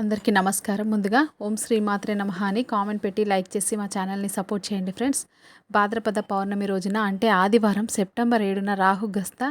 అందరికీ నమస్కారం. ముందుగా ఓం శ్రీ మాత్రే నమః అని కామెంట్ పెట్టి లైక్ చేసి మా ఛానల్ని సపోర్ట్ చేయండి ఫ్రెండ్స్. భాద్రపద పౌర్ణమి రోజున అంటే ఆదివారం సెప్టెంబర్ ఏడున రాహుగ్రస్త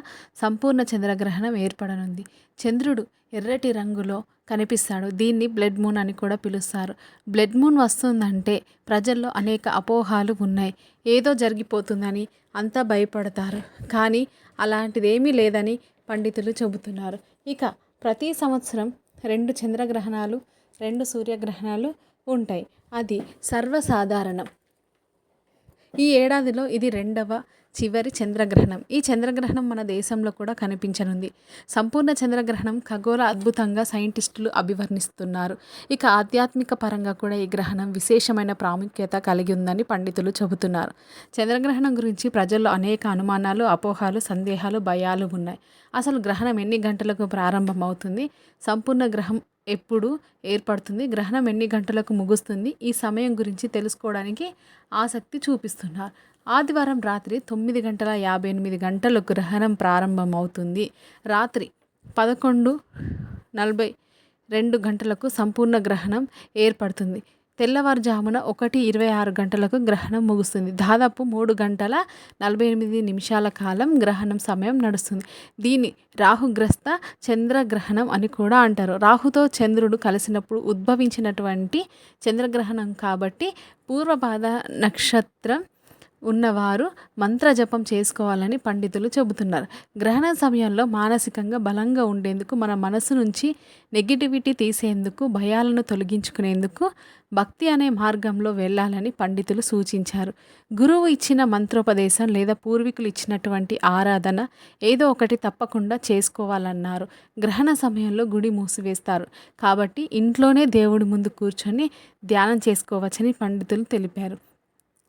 సంపూర్ణ చంద్రగ్రహణం ఏర్పడనుంది. చంద్రుడు ఎర్రటి రంగులో కనిపిస్తాడు. దీన్ని బ్లడ్ మూన్ అని కూడా పిలుస్తారు. బ్లడ్ మూన్ వస్తుందంటే ప్రజల్లో అనేక అపోహాలు ఉన్నాయి. ఏదో జరిగిపోతుందని అంతా భయపడతారు. కానీ అలాంటిదేమీ లేదని పండితులు చెబుతున్నారు. ఇక ప్రతి సంవత్సరం రెండు చంద్రగ్రహణాలు రెండు సూర్యగ్రహణాలు ఉంటాయి. అది సర్వసాధారణం. ఈ ఏడాదిలో ఇది రెండవ చివరి చంద్రగ్రహణం. ఈ చంద్రగ్రహణం మన దేశంలో కూడా కనిపించనుంది. సంపూర్ణ చంద్రగ్రహణం ఖగోళ అద్భుతంగా సైంటిస్టులు అభివర్ణిస్తున్నారు. ఇక ఆధ్యాత్మిక పరంగా కూడా ఈ గ్రహణం విశేషమైన ప్రాముఖ్యత కలిగి ఉందని పండితులు చెబుతున్నారు. చంద్రగ్రహణం గురించి ప్రజల్లో అనేక అనుమానాలు అపోహాలు సందేహాలు భయాలు ఉన్నాయి. అసలు గ్రహణం ఎన్ని గంటలకు ప్రారంభమవుతుంది? సంపూర్ణ గ్రహం ఎప్పుడు ఏర్పడుతుంది? గ్రహణం ఎన్ని గంటలకు ముగుస్తుంది? ఈ సమయం గురించి తెలుసుకోవడానికి ఆసక్తి చూపిస్తున్నారు. ఆదివారం రాత్రి తొమ్మిది గంటల యాభై ఎనిమిది గంటలకు గ్రహణం ప్రారంభమవుతుంది. రాత్రి పదకొండు నలభై రెండు గంటలకు సంపూర్ణ గ్రహణం ఏర్పడుతుంది. తెల్లవారుజామున ఒకటి ఇరవై ఆరు గంటలకు గ్రహణం ముగుస్తుంది. దాదాపు మూడు గంటల నలభై ఎనిమిది నిమిషాల కాలం గ్రహణం సమయం నడుస్తుంది. దీన్ని రాహుగ్రస్త చంద్రగ్రహణం అని కూడా అంటారు. రాహుతో చంద్రుడు కలిసినప్పుడు ఉద్భవించినటువంటి చంద్రగ్రహణం కాబట్టి పూర్వపాద నక్షత్రం ఉన్నవారు మంత్రజపం చేసుకోవాలని పండితులు చెబుతున్నారు. గ్రహణ సమయంలో మానసికంగా బలంగా ఉండేందుకు మన మనసు నుంచి నెగిటివిటీ తీసేందుకు భయాలను తొలగించుకునేందుకు భక్తి అనే మార్గంలో వెళ్ళాలని పండితులు సూచించారు. గురువు ఇచ్చిన మంత్రోపదేశం లేదా పూర్వీకులు ఇచ్చినటువంటి ఆరాధన ఏదో ఒకటి తప్పకుండా చేసుకోవాలన్నారు. గ్రహణ సమయంలో గుడి మూసివేస్తారు. కాబట్టి ఇంట్లోనే దేవుడి ముందు కూర్చొని ధ్యానం చేసుకోవచ్చని పండితులు తెలిపారు.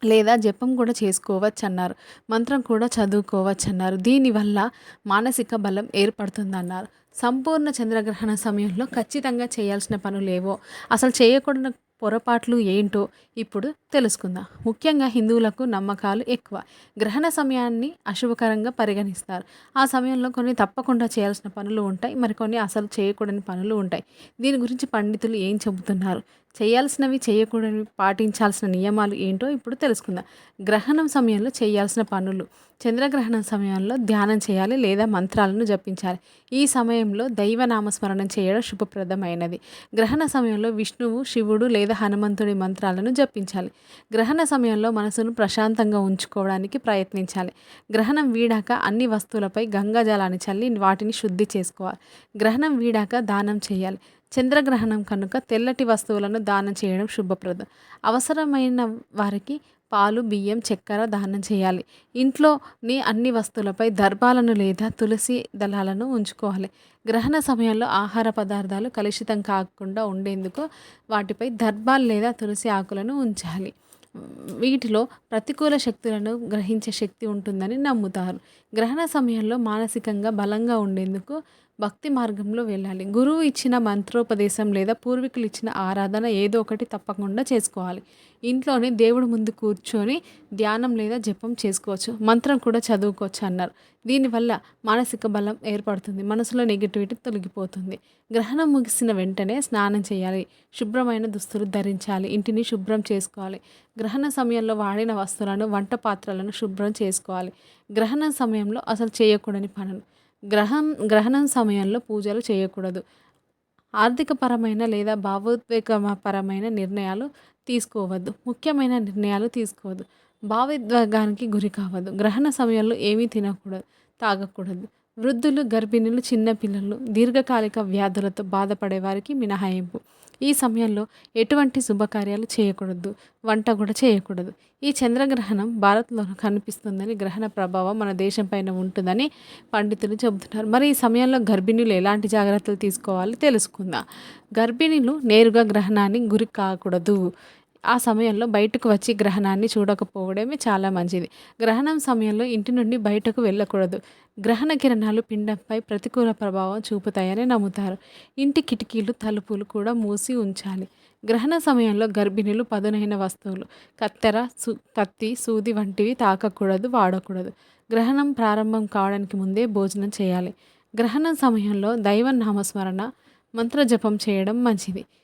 లేదా జపం కూడా చేసుకోవచ్చు అన్నారు మంత్రం కూడా చదువుకోవచ్చు అన్నారు దీనివల్ల మానసిక బలం ఏర్పడుతుందన్నారు. సంపూర్ణ చంద్రగ్రహణ సమయంలో ఖచ్చితంగా చేయాల్సిన పనులేవో? అసలు చేయకూడని పొరపాట్లు ఏంటో ఇప్పుడు తెలుసుకుందాం. ముఖ్యంగా హిందువులకు నమ్మకాలు ఎక్కువ. గ్రహణ సమయాన్ని అశుభకరంగా పరిగణిస్తారు. ఆ సమయంలో కొన్ని తప్పకుండా చేయాల్సిన పనులు ఉంటాయి. మరికొన్ని అసలు చేయకూడని పనులు ఉంటాయి. దీని గురించి పండితులు ఏం చెబుతున్నారు? చేయాల్సినవి చేయకూడని పాటించాల్సిన నియమాలు ఏంటో ఇప్పుడు తెలుసుకుందాం. గ్రహణం సమయంలో చేయాల్సిన పనులు. చంద్రగ్రహణం సమయంలో ధ్యానం చేయాలి లేదా మంత్రాలను జపించాలి. ఈ సమయంలో దైవ నామస్మరణం చేయడం శుభప్రదమైనది. గ్రహణ సమయంలో విష్ణువు శివుడు లేదా హనుమంతుడి మంత్రాలను జపించాలి. గ్రహణ సమయంలో మనసును ప్రశాంతంగా ఉంచుకోవడానికి ప్రయత్నించాలి. గ్రహణం వీడాక అన్ని వస్తువులపై గంగాజలాన్ని చల్లి వాటిని శుద్ధి చేసుకోవాలి. గ్రహణం వీడాక దానం చేయాలి. చంద్రగ్రహణం కనుక తెల్లటి వస్తువులను దానం చేయడం శుభప్రదం. అవసరమైన వారికి పాలు బియ్యం చక్కెర దానం చేయాలి. ఇంట్లోని అన్ని వస్తువులపై దర్భాలను లేదా తులసి దళాలను ఉంచుకోవాలి. గ్రహణ సమయంలో ఆహార పదార్థాలు కలుషితం కాకుండా ఉండేందుకు వాటిపై దర్భాలు లేదా తులసి ఆకులను ఉంచాలి. వీటిలో ప్రతికూల శక్తులను గ్రహించే శక్తి ఉంటుందని నమ్ముతారు. గ్రహణ సమయంలో మానసికంగా బలంగా ఉండేందుకు భక్తి మార్గంలో వెళ్ళాలి. గురువు ఇచ్చిన మంత్రోపదేశం లేదా పూర్వీకులు ఇచ్చిన ఆరాధన ఏదో ఒకటి తప్పకుండా చేసుకోవాలి. ఇంట్లోనే దేవుడి ముందు కూర్చొని ధ్యానం లేదా జపం చేసుకోవచ్చు. మంత్రం కూడా చదువుకోవచ్చు అన్నారు. దీనివల్ల మానసిక బలం ఏర్పడుతుంది. మనసులో నెగిటివిటీ తొలగిపోతుంది. గ్రహణం ముగిసిన వెంటనే స్నానం చేయాలి. శుభ్రమైన దుస్తులు ధరించాలి. ఇంటిని శుభ్రం చేసుకోవాలి. గ్రహణ సమయంలో వాడిన వస్తువులను వంట పాత్రలను శుభ్రం చేసుకోవాలి. గ్రహణ సమయంలో అసలు చేయకూడని పనులు. గ్రహం గ్రహణం సమయంలో పూజలు చేయకూడదు. ఆర్థికపరమైన లేదా భావోద్వేగపరమైన నిర్ణయాలు తీసుకోవద్దు. ముఖ్యమైన నిర్ణయాలు తీసుకోవద్దు. భావోద్వేగానికి గురి కావద్దు. గ్రహణ సమయంలో ఏమీ తినకూడదు తాగకూడదు. వృద్ధులు గర్భిణులు చిన్నపిల్లలు దీర్ఘకాలిక వ్యాధులతో బాధపడే వారికి మినహాయింపు. ఈ సమయంలో ఎటువంటి శుభకార్యాలు చేయకూడదు వంట కూడా చేయకూడదు. ఈ చంద్రగ్రహణం భారత్లో కనిపిస్తుందని గ్రహణ ప్రభావం మన దేశం పైన ఉంటుందని పండితులు చెబుతున్నారు. మరి ఈ సమయంలో గర్భిణులు ఎలాంటి జాగ్రత్తలు తీసుకోవాలి తెలుసుకుందాం. గర్భిణులు నేరుగా గ్రహణానికి గురి కాకూడదు. ఆ సమయంలో బయటకు వచ్చి గ్రహణాన్ని చూడకపోవడమే చాలా మంచిది. గ్రహణం సమయంలో ఇంటి నుండి బయటకు వెళ్ళకూడదు. గ్రహణ కిరణాలు పిండంపై ప్రతికూల ప్రభావం చూపుతాయని నమ్ముతారు. ఇంటి కిటికీలు తలుపులు కూడా మూసి ఉంచాలి. గ్రహణ సమయంలో గర్భిణులు పదునైన వస్తువులు కత్తెర సు కత్తి సూది వంటివి తాకకూడదు వాడకూడదు. గ్రహణం ప్రారంభం కావడానికి ముందే భోజనం చేయాలి. గ్రహణం సమయంలో దైవ నామస్మరణ మంత్రజపం చేయడం మంచిది.